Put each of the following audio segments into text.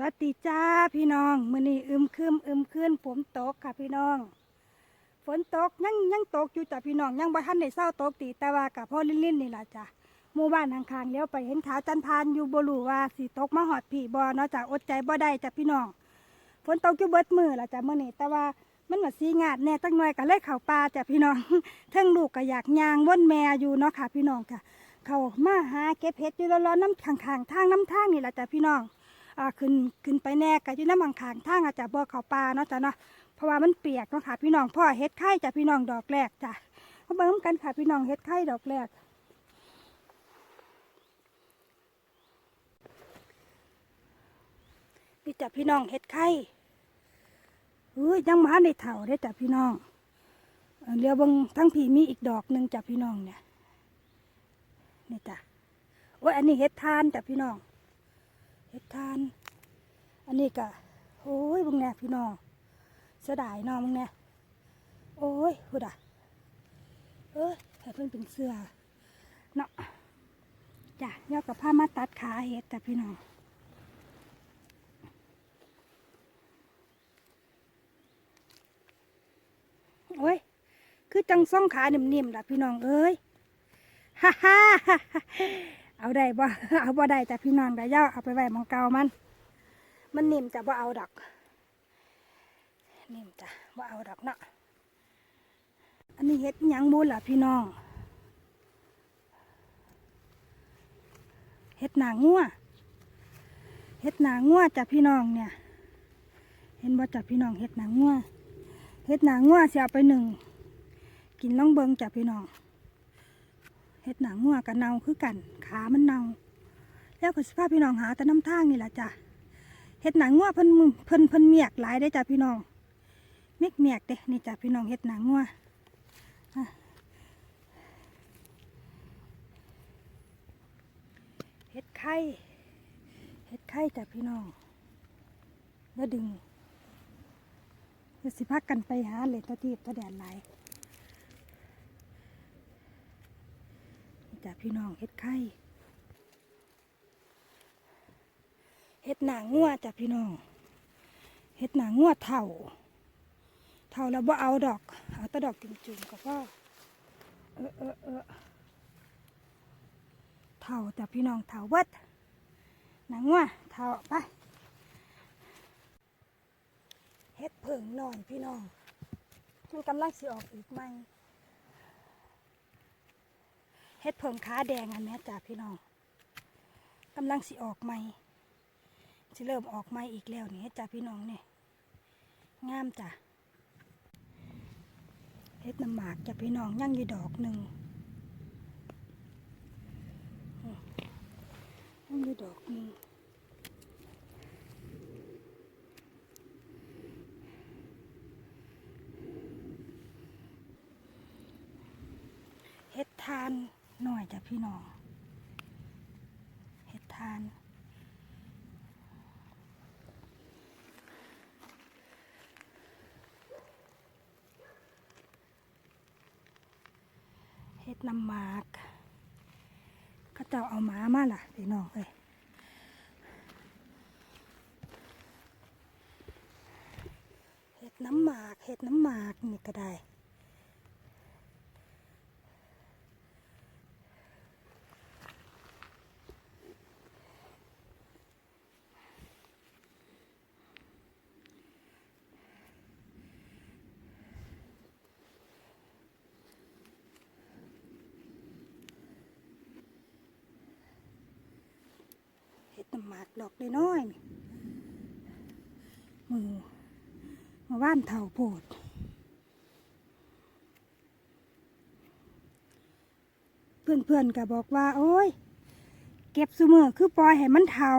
สวัสดีจ้าพี่น้องมื้อนี้อึมครึมอึมครึนฝนตกค่ะพี่น้อง ฝนตกยังยังตกอยู่จ้ะพี่น้องยังบ่ทันได้เศร้าตกตีแต่ว่ากับพ่อลิ้นๆนี่ล่ะจ้ะหมู่บ้านข้างๆเลี้ยวไปเห็นขาวจันทานอยู่บ่รู้ว่าสิตกมาหอดผีบ่เนาะจ้ะอดใจบ่ได้จ้ะพี่น้อง ฝนตกอยู่เบิดมือล่ะจ้ะมื้อนี้แต่ว่ามันว่าสีงาดแน่ตั้งหน่อยก็เลยเข้าป่าจ้ะพี่น้องเทั้งลูกก็อยากย่างว่นแม่อยู่เนาะค่ะพี่น้องค่ะ เขามาหาเก็บเห็ดอยู่ร้อนๆน้ำข้างๆทางน้ำทางนี่แหละจ้ะพี่น้อง ขึ้นขึ้นไปแน่ก็อยู่น้ำข้างทางอาจจะบ่เขาป่าเนาะจ้ะเนาะเพราะว่ามันเปียกเนาะค่ะพี่น้องพ่อเห็ดไข่จ้ะพี่น้องดอกแรกจ้ะมาเบิ่งกันค่ะพี่น้องเห็ดไข่ดอกแรกนี่จ้ะพี่น้องเห็ดไข่เฮ้ยยังมาในเถ่าได้จ้ะพี่น้องเอ่อเรียวบิ่งทั้งผีมีอีกดอกหนึ่งจ้ะพี่น้องเนี่ยนี่จ้ะโอ้ยอันนี้เห็ดทานจ้ะพี่น้องเห็ดทาน อันนี้ก็โอ้ยมึงเนี่ยพี่น้องเสียดายน้องมึงเนี่ยโอ้ยพูดอะเอ้ยให้เพิ่นเป็นเสื้อเนาะจ้ะยอกับผ้ามาตัดขาเห็ดแต่พี่น้องโอ้ย คือจังซ่องขานิ่มๆล่ะพี่น้องเอ้ยฮ่าฮ่าฮ่าเอาได้บ่เอาบ่ได้แต่พี่น้องได้ย่าเอาไปไว้มองเก่ามัน มันนิ่มจะบ่เอาดอก นิ่มจ้ะบ่เอาดอกเนาะอันนี้เฮ็ดยังบุญล่ะพี่น้องเฮ็ดหนางัวเฮ็ดหนางัวจ้ะพี่น้องเนี่ย เห็นบ่จ้ะพี่น้องเฮ็ดหนางัวเฮ็ดหนางัวสิเอาไปหนึ่ง กินน้องเบิงจ้ะพี่น้องเฮ็ดหนังงัวกับเนาคือกัน ขามันเนา แล้วก็สภาพพี่น้องหาแต่น้ำทางนี่แหละจ้ะ เฮ็ดหนังงัวเพิ่นเพิ่นเพิ่นเมียกหลายได้จ้ะพี่น้องเมียกเมียกเด้นี่จ้ะพี่น้องเฮ็ดหนังงัวเฮ็ดไข่เฮ็ดไข่จ้ะพี่น้องแล้วดึงเดี๋ยวสิพักกันไปหาเลยตะทีบตะแดดหลายจ้ะพี่น้องเฮ็ดไข่ เฮ็ดหนางัวจ้ะพี่น้องเฮ็ดหนางัวเท่า เท่าแล้วบ่เอาดอกเอาแต่ดอกจุ่มๆก็พอเออเออเออเท่าจ้ะพี่น้องเท่าเบิดหนางัวเท่าไปเฮ็ดเผิงนอยพี่น้องมันกำลังสิออกอีกไหมเฮ็ดเพิ่งขาแดงอันเนี้จ้ะพี่น้องกำลังสิออกใหม สิเริ่มออกม่อีกแล้วนี่จ้ะพี่น้องเนี่ยงามจ้ะเฮ็ดน้ำหมากจ้ะพี่น้องยังอยู่ดอกหนึ่งอืมยังอยู่ดอกหนึ่งเฮ็ดทานหน่อยจ้ะพี่น้อง เฮ็ดทาน น้ำหมากก็จะเอาหมามาล่ะพี่น้องเอ้ยเห็ดน้ำหมากเห็ดน้ำหมากนี่ก็ได้ เหมากดอกน้อยนี่มือมาว่านเท่าโพดเพื่อนๆก็บอกว่า โอ้ย เก็บซุมือคือปล่อยให้มันเท่า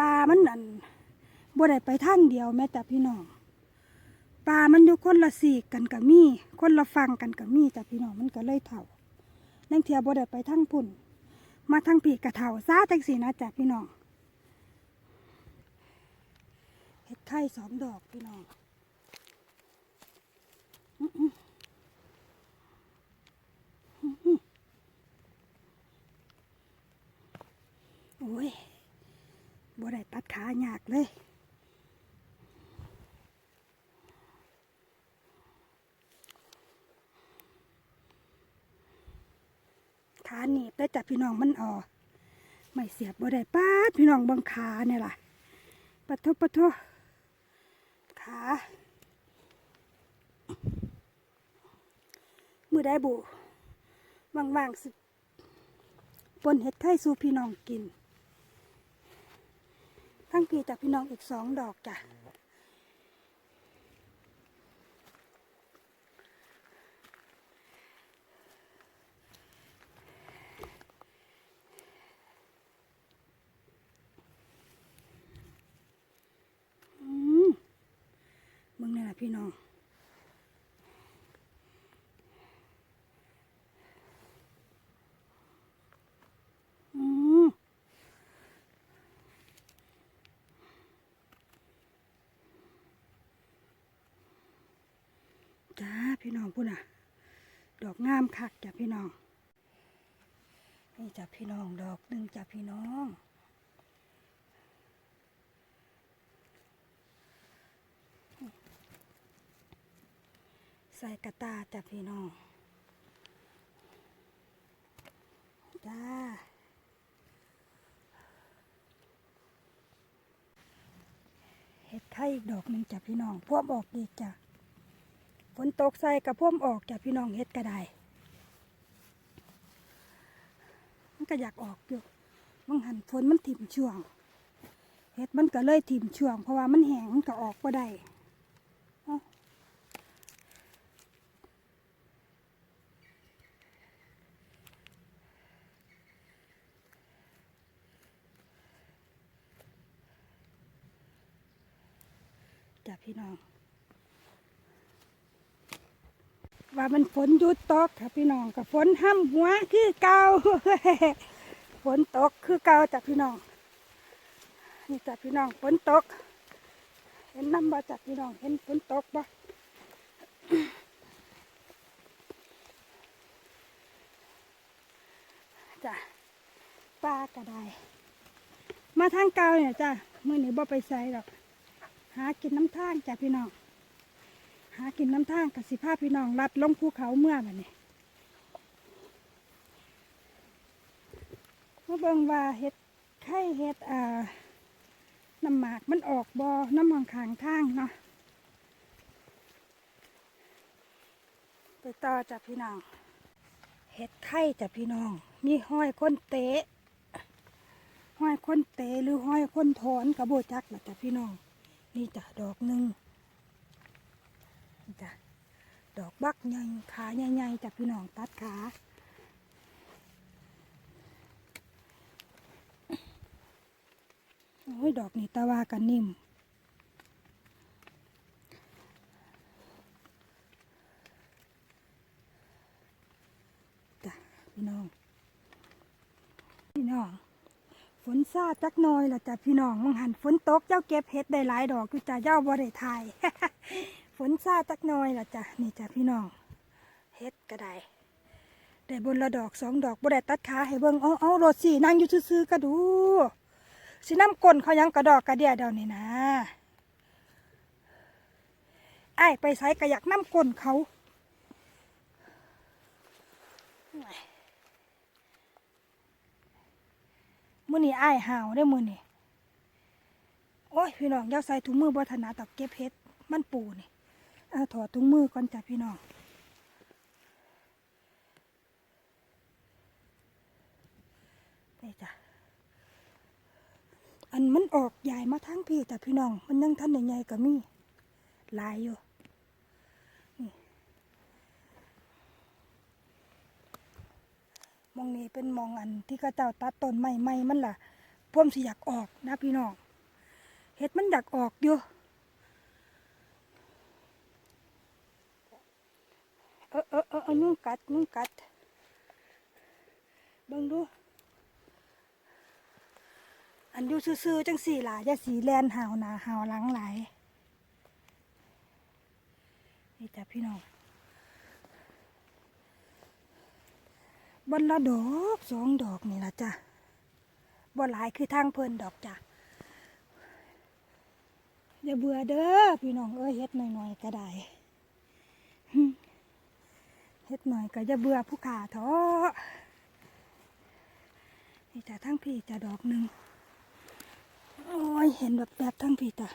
ปลามันนั่นบ่ได้ไปทางเดียวแม้แต่พี่น้องปลามันอยู่คนละสีกกันกับมีคนละฟังกันกับมีแต่พี่น้องมันก็เลยเท่านั่งเทียบ่ได้ไปทางพุ่น มาทางผีกระเถาซาจังสีนะจ๊ะพี่น้องเห็ดไข่สองดอกพี่น้องอื้ออื้ออื้ออื้อโอ้ยบบ่ได้ตัดขาหยากเลย ขาหนีบได้จับพี่น้องมันออกไม่เสียบบ่ได้ป้าพี่น้องบังขาเนี่ยล่ะปะทุปะทุขามือได้บุว่างๆสิปนเห็ดไข่สู่พี่น้องกินทั้งปีจากพี่น้องอีกสองดอกจ้ะ อืมมึงนี่นแหละ พี่น้อง อืมจ้าพี่น้องพูดน่ะ ดอกงามคักจ้ะพี่น้อง นี่จ้ะพี่น้องดอกหนึ่งจ้ะพี่น้อง ส่กระตาจ้ะพี่น้องจ้าเห็ดไข่อีกดอกหนึ่งจ้ะพี่น้องพ่วบออกอีกจ้ะฝนตกใส่กระพ่วมออกจากพี่น้องเฮ็ดก็ได้มันก็อยากออกอยู่มังหันฝนมันถิ่มช่วงเฮ็ดมันก็เลยถิ่มช่วง เพราะว่ามันแห้งมันก็ออกก็ได้ จ้ะพี่น้อง ว่ามันฝนหยุดตกค่ะพี่น้องกับฝนห้ำหัวคือเก่าฝนตกคือเก่าจากพี่น้อง นี่จากพี่น้องฝนตก เห็นน้ำบ่จากพี่น้อง เห็นฝนตกบ่จ้ะปลาก็ไดมาทางเก่าเนี่ยจ้ะมื่อนี้บ่ไปใส่หรอก หากินน้ำทางจ้ะพี่น้อง หากินน้ำทางกับสิภาพพี่น้องลัดลงภูเขาเมื่อแบบนี้มาเบิ่งว่าเห็ดไข่เห็ดอ่าน้ำหมากมันออกบอน้ำมองขางทางเนาะไปต่อจ้ะพี่น้องเห็ดไข่จ้ะพี่น้องมีห้อยคนเตะห้อยคนเตะหรือห้อยคนถอนกระโบจักล่ะจ้ะพี่น้อง นี่จ้ะดอกหนึ่งจ้ะดอกบักใหญ่ขาใหญ่ๆจับพี่น้องตัดขาโอ้ยดอกนี่ตะวากันนิ่มจ้ะพี่น้อง พี่น้อง ฝนซาจักน้อยละจ้ะพี่น้องมังหันฝนตกเจ้าเก็บเห็ดได้หลายดอกอยู่จ้ะเจ้าบ่ได้ทายฝนซาจักน้อยละจ้ะนี่จ้ะพี่น้องเฮ็ดก็ได้ได้บนละดอกสองดอกบ่ได้ตัดขาให้เบิ่งเอาเอารถสี่นั่งอยู่ซื่อๆก็ดูสิน้ำกลนเขายังกระดอกกระเดียเดานี่นะไอ้ไปไสก็อยากน้ำกลนเขา มื้อนี้อ้ายหาวได้มื้อนี้โอ้ยพี่น้องอย่าใส่ถุงมือบ่ถนัดตอกเก็บเฮ็ดมันปูนี่เอาถอดถุงมือก่อนจ้ะพี่น้องนี่จ้ะอันมันออกใหญ่มาทั้งพี่จ้ะพี่น้อง มันยังท่านใหญ่ๆก็มีหลายอยู่ มองนี้เป็นมองอันที่กระเจ้าตัดต้นไม้ไม้มันล่ะพ่วมสิอยากออกนะพี่น้องเห็ดมันอยากออกอยู่เออเออเออเอานุ่งกัดนุ่งกัดเบิ่งดู อันอยู่ซื่อๆจังสี่หล่ะยาสีแลนหาวหนาหาวหลังไหลายนี่จ้ะพี่น้อง บนละดอกสองดอกนี่ละจ้ะบ่หลายคือทางเพลินดอกจ้ะอย่าเบื่อเด้อพี่น้องเอ้ยเฮ็ดหน่อยๆก็ได้เฮ็ดหน่อยก็อย่าเบื่อผู้ขาท้อนี่จ้ะทั้งพี่จะดอกหนึ่งโอ้ยเห็นแบบแบบทั้งพี่จ้ะ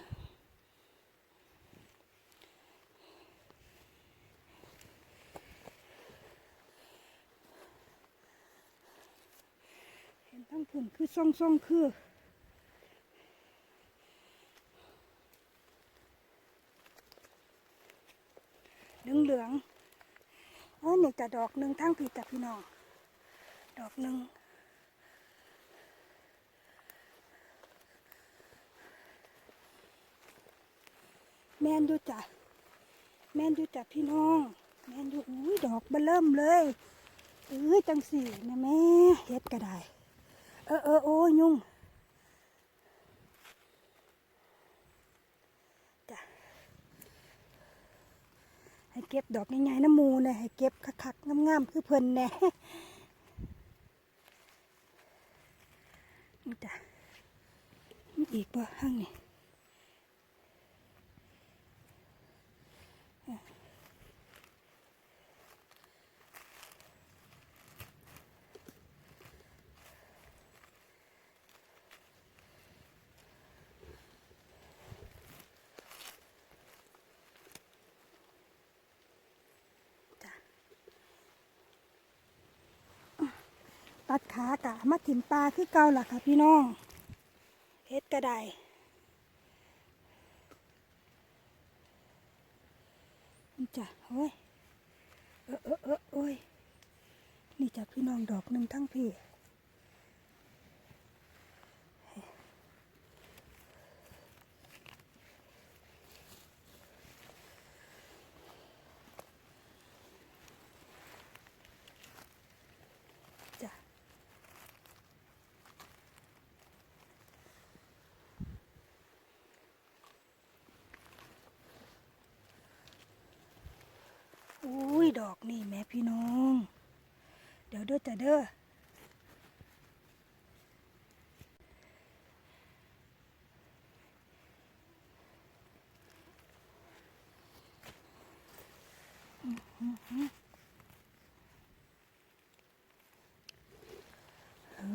ทั้งพุ่นคือซ่องซ่องคือ เหลืองเหลืองโอ้นี่จะดอกหนึ่งทั้งผีแต่พี่น้อง ดอกหนึ่งแม่นอยู่จ้ะแม่นอยู่จ้ะพี่น้อง แม่นอยู่อุ้ยดอกเบเริ่มเลยเอ้ยจังสี่นะแม่เฮ็ดก็ได้ เออเออโอ้ยุ่งจ้ะให้เก็บดอกง่ายๆน้ำมูเนี่ยให้เก็บคักๆงามๆคือเพลินแน่จ้ะมีอีกบ่ห้างนี่ ตัดขากะมาถิ่มปลาคือเก่าล่ะค่ะพี่น้องเฮ็ดกระไดนี่จ้ะโอ้ยเออเออเออโอ้ยนี่จ้ะพี่น้องดอกหนึ่งทั้งพี่ ดอกนี่แม่พี่น้อง เดี๋ยวเด้อจะเด้อ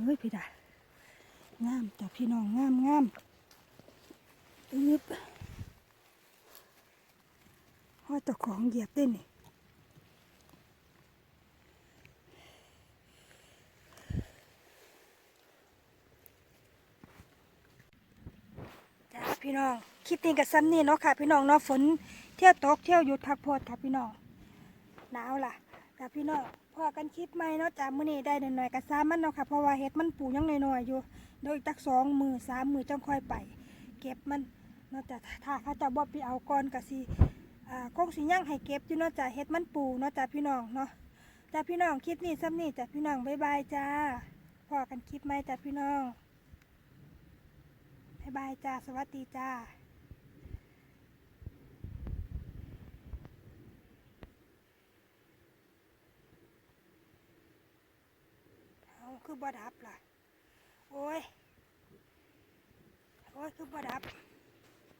เฮ้ยพี่ดางามจ้ะพี่น้องงามงามอึบห้อยเจ้าของเหยียบได้นี่ พี่น้อง คลิปนี้กับซ้ำนี่เนาะค่ะ พี่น้องเนาะฝนเที่ยวตกเที่ยวหยุดพักโพดค่ะพี่น้องหนาวล่ะจ้าพี่น้องพอกันคลิปใหม่เนาะจ้ามื้อนี้ได้หน่อยๆก็ซ้ำมันเนาะค่ะเพราะว่าเห็ดมันปูยังน้อยๆอยู่เดี๋ยวอีกตักสองมือสามมือจังค่อยไป เก็บมันเนาะจ้าถ้าเขาจะบ่ไปเอาก่อนก็สิอ่าคงสิย่างให้เก็บอยู่เนาะจ้าเห็ดมันปูเนาะจ้าพี่น้องเนาะจ้าพี่น้องคลิปนี้ซ้ำนี่จ้าพี่น้องบ๊ายบายจ้าพอกันคลิปใหม่จ้าพี่น้อง บ๊ายบายจ้า สวัสดีจ้าเอาคือบดับล่ะ โอ้ย โอ้ย คือบดับ